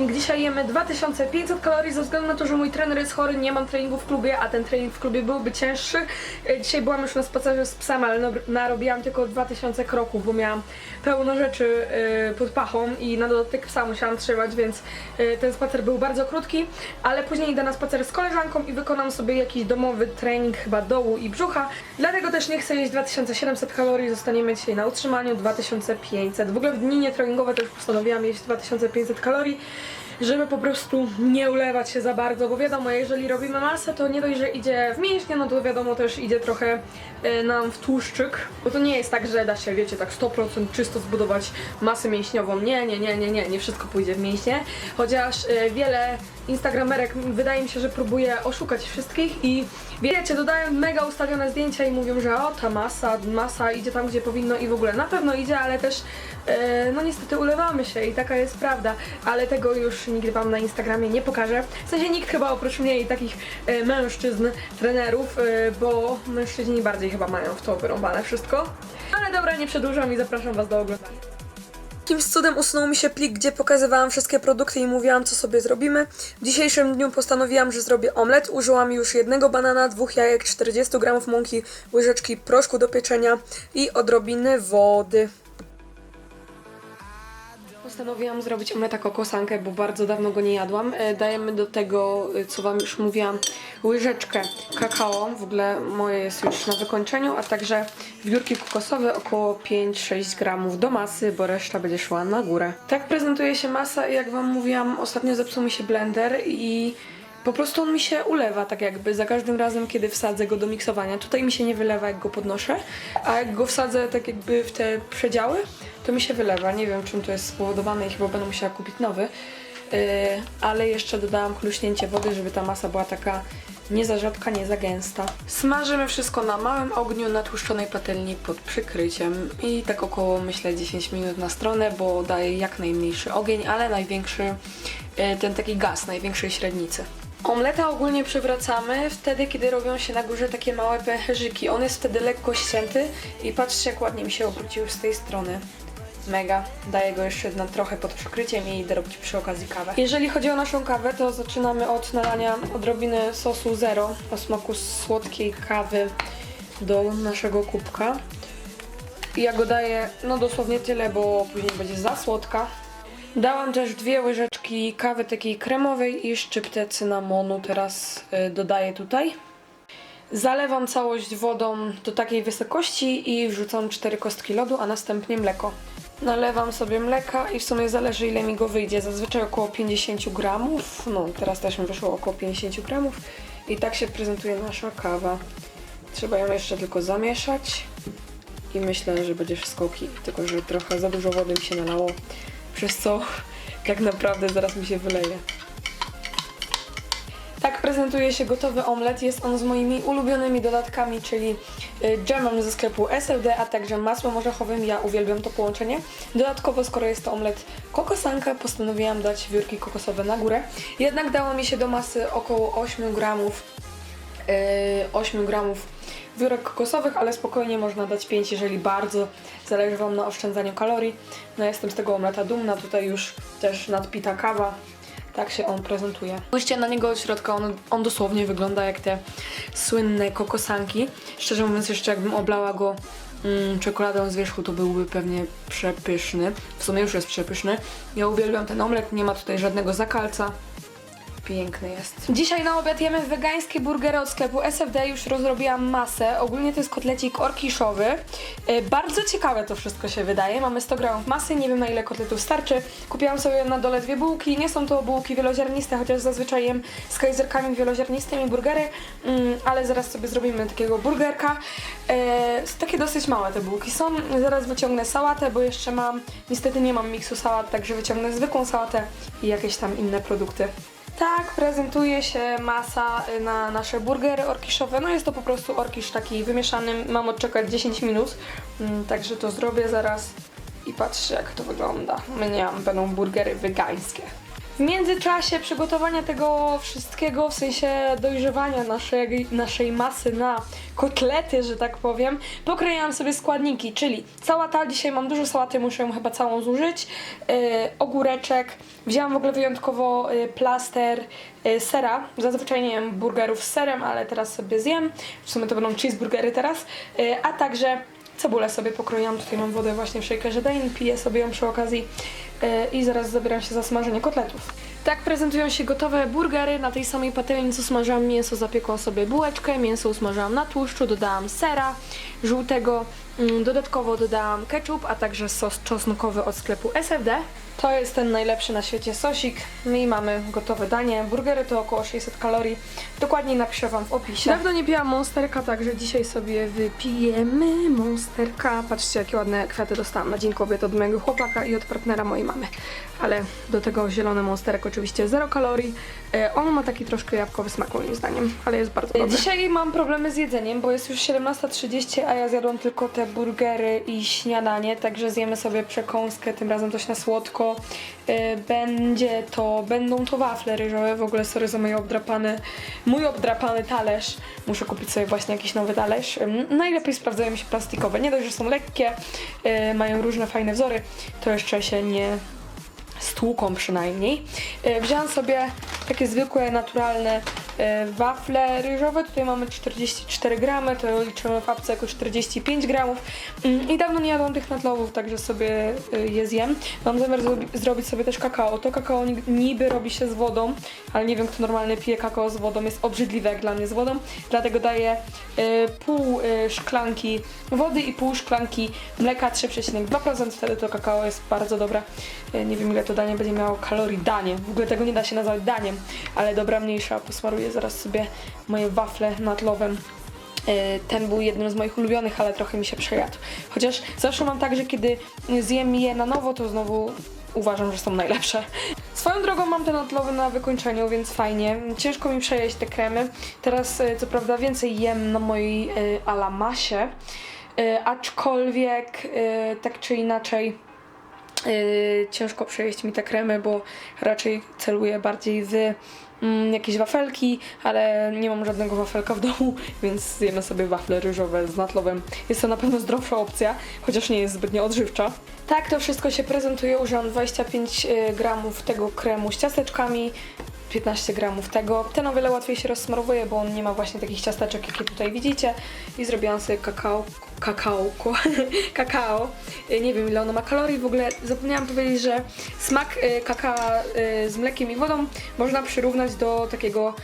eating. Dzisiaj jemy 2500 kalorii ze względu na to, że mój trener jest chory, nie mam treningu w klubie, a ten trening w klubie byłby cięższy. E, Dzisiaj byłam już na spacerze z psem, ale narobiłam tylko 2000 kroków, bo miałam pełno rzeczy e, pod pachą i na dodatek psa musiałam trzymać, więc e, ten spacer był bardzo krótki, ale później idę na spacer z koleżanką i wykonam sobie jakiś domowy trening chyba dołu i brzucha. Dlatego też nie chcę jeść 2700 kalorii, zostaniemy dzisiaj na utrzymaniu 2500. W ogóle w dni nietreningowe też postanowiłam jeść 2500 kalorii, żeby po prostu nie ulewać się za bardzo, bo wiadomo, jeżeli robimy masę, to nie dość, że idzie w mięśnie, no to wiadomo też idzie trochę e, nam w tłuszczyk, bo to nie jest tak, że da się, wiecie, tak 100% czysto zbudować masę mięśniową. Nie, nie, nie, nie, nie, nie wszystko pójdzie w mięśnie, chociaż e, wiele instagramerek wydaje mi się, że próbuje oszukać wszystkich i wiecie, dodają mega ustawione zdjęcia i mówią, że o, ta masa, masa idzie tam, gdzie powinno i w ogóle na pewno idzie, ale też no niestety ulewamy się i taka jest prawda, ale tego już nigdy wam na Instagramie nie pokażę. W sensie nikt chyba oprócz mnie i takich e, mężczyzn, trenerów, e, bo mężczyźni bardziej chyba mają w to wyrąbane wszystko. Ale dobra, nie przedłużam i zapraszam was do oglądania. Jakimś cudem usunął mi się plik, gdzie pokazywałam wszystkie produkty i mówiłam, co sobie zrobimy. W dzisiejszym dniu postanowiłam, że zrobię omlet. Użyłam już jednego banana, dwóch jajek, 40 g mąki, łyżeczki proszku do pieczenia i odrobiny wody. Postanowiłam zrobić omleta kokosankę, bo bardzo dawno go nie jadłam. E, Dajemy do tego, e, co Wam już mówiłam, łyżeczkę kakao. W ogóle moje jest już na wykończeniu, a także wiórki kokosowe około 5-6 gramów do masy, bo reszta będzie szła na górę. Tak prezentuje się masa i jak Wam mówiłam, ostatnio zepsuł mi się blender i po prostu on mi się ulewa, tak jakby za każdym razem, kiedy wsadzę go do miksowania. Tutaj mi się nie wylewa, jak go podnoszę, a jak go wsadzę tak jakby w te przedziały, to mi się wylewa. Nie wiem, czym to jest spowodowane i chyba będę musiała kupić nowy. Yy, ale jeszcze dodałam chluśnięcie wody, żeby ta masa była taka nie za rzadka, nie za gęsta. Smażymy wszystko na małym ogniu na tłuszczonej patelni pod przykryciem i tak około myślę 10 minut na stronę, bo daje jak najmniejszy ogień, ale największy, yy, ten taki gaz, największej średnicy. Omleta ogólnie przywracamy wtedy, kiedy robią się na górze takie małe pęcherzyki. On jest wtedy lekko ścięty i patrzcie jak ładnie mi się obrócił z tej strony. Mega. Daję go jeszcze na trochę pod przykryciem i idę robić przy okazji kawę. Jeżeli chodzi o naszą kawę, to zaczynamy od nalania odrobiny sosu zero o smaku słodkiej kawy do naszego kubka. Ja go daję no dosłownie tyle, bo później będzie za słodka. Dałam też dwie łyżeczki kawy takiej kremowej i szczyptę cynamonu teraz y, dodaję tutaj. Zalewam całość wodą do takiej wysokości i wrzucam cztery kostki lodu, a następnie mleko. Nalewam sobie mleka i w sumie zależy ile mi go wyjdzie. Zazwyczaj około 50 gramów. No teraz też mi wyszło około 50 gramów. I tak się prezentuje nasza kawa. Trzeba ją jeszcze tylko zamieszać. I myślę, że będzie wszystko ok. Tylko, że trochę za dużo wody mi się nalało. Przez co tak naprawdę zaraz mi się wyleje. Tak prezentuje się gotowy omlet. Jest on z moimi ulubionymi dodatkami, czyli y, dżemem ze sklepu SLD, a także masłem orzechowym. Ja uwielbiam to połączenie. Dodatkowo, skoro jest to omlet kokosanka, postanowiłam dać wiórki kokosowe na górę. Jednak dało mi się do masy około 8 gramów, y, 8 gramów wiórek kokosowych, ale spokojnie można dać 5, jeżeli bardzo zależy Wam na oszczędzaniu kalorii. No jestem z tego omleta dumna, tutaj już też nadpita kawa. Tak się on prezentuje. Spójrzcie na niego od środka, on, on dosłownie wygląda jak te słynne kokosanki. Szczerze mówiąc, jeszcze jakbym oblała go mm, czekoladą z wierzchu, to byłby pewnie przepyszny. W sumie już jest przepyszny. Ja uwielbiam ten omlet, nie ma tutaj żadnego zakalca. Piękny jest. Dzisiaj na obiad jemy wegańskie burgery od sklepu SFD. Już rozrobiłam masę. Ogólnie to jest kotlecik orkiszowy. Yy, bardzo ciekawe to wszystko się wydaje. Mamy 100 gramów masy, nie wiem na ile kotletów starczy. Kupiłam sobie na dole dwie bułki. Nie są to bułki wieloziarniste, chociaż zazwyczaj jem z kajzerkami wieloziarnistymi burgery. Mm, ale zaraz sobie zrobimy takiego burgerka. Yy, takie dosyć małe te bułki są. Zaraz wyciągnę sałatę, bo jeszcze mam... Niestety nie mam miksu sałat, także wyciągnę zwykłą sałatę i jakieś tam inne produkty. Tak prezentuje się masa y, na nasze burgery orkiszowe. No jest to po prostu orkisz taki wymieszany. Mam odczekać 10 minut, mm, także to zrobię zaraz i patrzcie jak to wygląda. Mnie będą burgery wegańskie. W międzyczasie przygotowania tego wszystkiego, w sensie dojrzewania naszej, naszej masy na kotlety, że tak powiem, pokrojałam sobie składniki, czyli sałata, dzisiaj mam dużo sałaty, muszę ją chyba całą zużyć, yy, ogóreczek, wzięłam w ogóle wyjątkowo yy, plaster yy, sera, zazwyczaj nie jem burgerów z serem, ale teraz sobie zjem, w sumie to będą cheeseburgery teraz, yy, a także cebulę sobie pokroiłam, tutaj mam wodę właśnie w shakerze Dane, piję sobie ją przy okazji i zaraz zabieram się za smażenie kotletów. Tak prezentują się gotowe burgery. Na tej samej patelni, co smażyłam mięso, zapiekłam sobie bułeczkę. Mięso usmażyłam na tłuszczu, dodałam sera żółtego. Mm, Dodatkowo dodałam ketchup, a także sos czosnkowy od sklepu SFD. To jest ten najlepszy na świecie sosik. I mamy gotowe danie. Burgery to około 600 kalorii. Dokładniej napiszę Wam w opisie. Dawno nie piłam monsterka, także dzisiaj sobie wypijemy monsterka. Patrzcie, jakie ładne kwiaty dostałam na Dzień Kobiet od mojego chłopaka i od partnera mojej mamy. Ale do tego zielony monsterek oczywiście 0 kalorii. E, On ma taki troszkę jabłkowy smak moim zdaniem, ale jest bardzo dobry. Dzisiaj mam problemy z jedzeniem, bo jest już 17.30, a ja zjadłam tylko te burgery i śniadanie, także zjemy sobie przekąskę, tym razem coś na słodko. E, Będzie to, będą to wafle ryżowe, w ogóle sorry za moje obdrapane, mój obdrapany talerz. Muszę kupić sobie właśnie jakiś nowy talerz. Najlepiej sprawdzają się plastikowe, nie dość, że są lekkie, e, mają różne fajne wzory, to jeszcze się nie stłuką przynajmniej. E, Wzięłam sobie takie zwykłe, naturalne wafle ryżowe. Tutaj mamy 44 gramy, to liczymy w apce jako 45 gramów. Mm, I dawno nie jadłam tych natlowów, także sobie e, je zjem. Mam zamiar zrobi- zrobić sobie też kakao. To kakao ni- niby robi się z wodą, ale nie wiem kto normalnie pije kakao z wodą. Jest obrzydliwe jak dla mnie z wodą, dlatego daję e, pół e, szklanki wody i pół szklanki mleka 3,2%. Wtedy to kakao jest bardzo dobre. E, Nie wiem ile to danie będzie miało kalorii. Danie. W ogóle tego nie da się nazwać daniem, ale dobra mniejsza. Posmaruję zaraz sobie moje wafle natlowem. E, Ten był jednym z moich ulubionych, ale trochę mi się przejadł. Chociaż zawsze mam tak, że kiedy zjem je na nowo, to znowu uważam, że są najlepsze. Swoją drogą mam ten natlowy na wykończeniu, więc fajnie. Ciężko mi przejeść te kremy. Teraz e, co prawda więcej jem na mojej e, alamasie, e, aczkolwiek e, tak czy inaczej Yy, ciężko przejeść mi te kremy, bo raczej celuję bardziej w mm, jakieś wafelki, ale nie mam żadnego wafelka w domu, więc zjemy sobie wafle ryżowe z natlowem. Jest to na pewno zdrowsza opcja, chociaż nie jest zbytnio odżywcza. Tak to wszystko się prezentuje. Użyłam 25 y, gramów tego kremu z ciasteczkami. 15 gramów tego. Ten o wiele łatwiej się rozsmarowuje, bo on nie ma właśnie takich ciasteczek, jakie tutaj widzicie. I zrobiłam sobie kakao, kakao, kakao. Y, Nie wiem ile ono ma kalorii. W ogóle zapomniałam powiedzieć, że smak y, kakao y, z mlekiem i wodą można przyrównać do takiego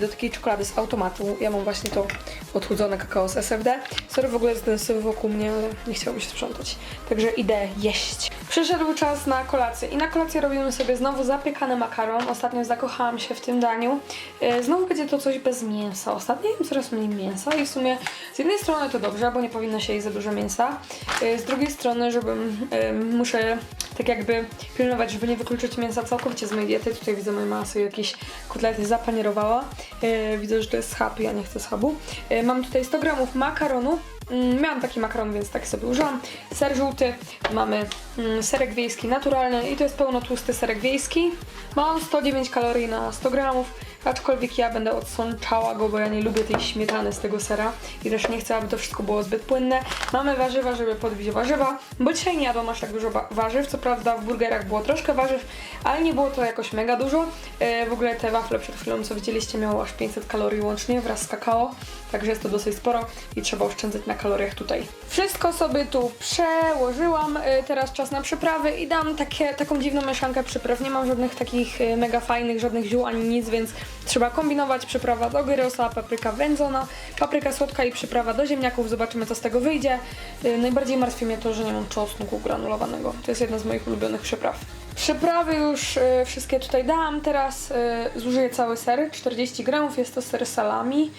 do takiej czekolady z automatu. Ja mam właśnie to odchudzone kakao z SFD. Sorry w ogóle za wokół mnie, ale nie chciało się sprzątać. Także idę jeść. Przyszedł czas na kolację i na kolację robimy sobie znowu zapiekany makaron. Ostatnio zakochałam się w tym daniu. Y, Znowu będzie to coś bez mięsa. Ostatnio jem coraz mniej mięsa i w sumie z jednej strony to dobrze, bo nie powinno się jeść za dużo mięsa. Y, Z drugiej strony, żebym y, muszę tak jakby pilnować, żeby nie wykluczyć mięsa całkowicie z mojej diety. Tutaj widzę, moja mama sobie jakieś kotlety zapanierowała. Yy, widzę, że to jest schab, ja nie chcę schabu. Yy, mam tutaj 100 gramów makaronu. Mm, miałam taki makaron, więc tak sobie użyłam. Ser żółty, mamy mm, serek wiejski naturalny i to jest pełno tłusty serek wiejski. Mam 109 kalorii na 100 gramów, aczkolwiek ja będę odsączała go, bo ja nie lubię tej śmietany z tego sera i też nie chcę, aby to wszystko było zbyt płynne. Mamy warzywa, żeby podbić warzywa, bo dzisiaj nie jadłam aż tak dużo wa- warzyw, co prawda w burgerach było troszkę warzyw, ale nie było to jakoś mega dużo. E, w ogóle te wafle przed chwilą, co widzieliście, miało aż 500 kalorii łącznie wraz z kakao, także jest to dosyć sporo i trzeba oszczędzać na kaloriach tutaj. Wszystko sobie tu przełożyłam, e, teraz czas na przyprawy i dam takie, taką dziwną mieszankę przypraw. Nie mam żadnych takich e, mega fajnych, żadnych ziół ani nic, więc trzeba kombinować. Przyprawa do gyrosa, papryka wędzona, papryka słodka i przyprawa do ziemniaków. Zobaczymy, co z tego wyjdzie. E, Najbardziej martwi mnie to, że nie mam czosnku granulowanego. To jest jedna z moich ulubionych przypraw. Przyprawy już e, wszystkie tutaj dałam. Teraz e, zużyję cały ser, 40 gramów. Jest to ser salami.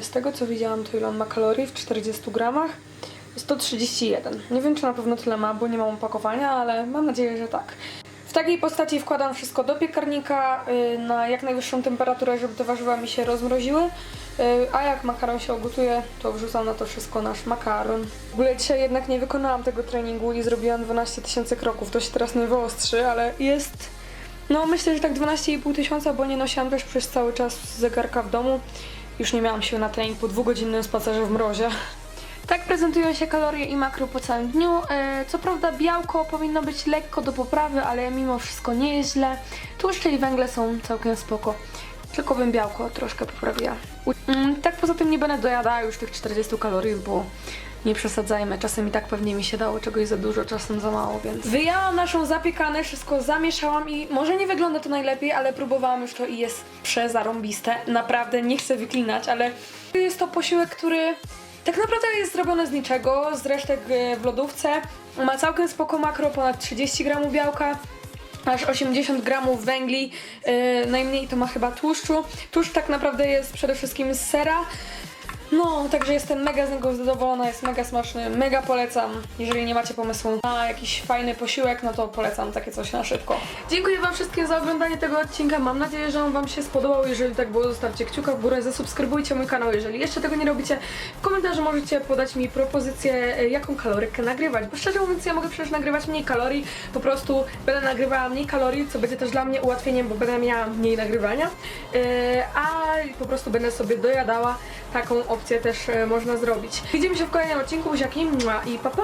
Z tego co widziałam, to ile on ma kalorii w 40 gramach? 131. Nie wiem, czy na pewno tyle ma, bo nie mam opakowania, ale mam nadzieję, że tak. Takiej postaci wkładam wszystko do piekarnika y, na jak najwyższą temperaturę, żeby te warzywa mi się rozmroziły. Y, A jak makaron się ugotuje, to wrzucam na to wszystko nasz makaron. W ogóle dzisiaj jednak nie wykonałam tego treningu i zrobiłam 12 tysięcy kroków. To się teraz nie wyostrzy, ale jest No myślę, że tak 12,5 tysiąca, bo nie nosiłam też przez cały czas zegarka w domu. Już nie miałam siły na trening po dwugodzinnym spacerze w mrozie. Tak prezentują się kalorie i makro po całym dniu. E, Co prawda białko powinno być lekko do poprawy, ale mimo wszystko nie jest źle. Tłuszcze i węgle są całkiem spoko. Tylko bym białko troszkę poprawiła. Mm, Tak poza tym nie będę dojadała już tych 40 kalorii, bo nie przesadzajmy. Czasem i tak pewnie mi się dało czegoś za dużo, czasem za mało, więc... Wyjęłam naszą zapiekanę, wszystko zamieszałam i może nie wygląda to najlepiej, ale próbowałam już to i jest przezarąbiste. Naprawdę nie chcę wyklinać, ale jest to posiłek, który tak naprawdę jest zrobiony z niczego, z resztek w lodówce. Ma całkiem spoko makro, ponad 30 gramów białka, aż 80 gramów węgli, yy, najmniej to ma chyba tłuszczu. Tłuszcz tak naprawdę jest przede wszystkim z sera. No, także jestem mega z niego zadowolona, jest mega smaczny, mega polecam. Jeżeli nie macie pomysłu na jakiś fajny posiłek, no to polecam takie coś na szybko. Dziękuję Wam wszystkim za oglądanie tego odcinka, mam nadzieję, że on Wam się spodobał. Jeżeli tak było, zostawcie kciuka w górę, zasubskrybujcie mój kanał, jeżeli jeszcze tego nie robicie. W komentarzu możecie podać mi propozycję, e, jaką kalorykę nagrywać, bo szczerze mówiąc ja mogę przecież nagrywać mniej kalorii, po prostu będę nagrywała mniej kalorii, co będzie też dla mnie ułatwieniem, bo będę miała mniej nagrywania, Yy, a po prostu będę sobie dojadała. Taką opcję też e, można zrobić. Widzimy się w kolejnym odcinku, buziaki i pa pa!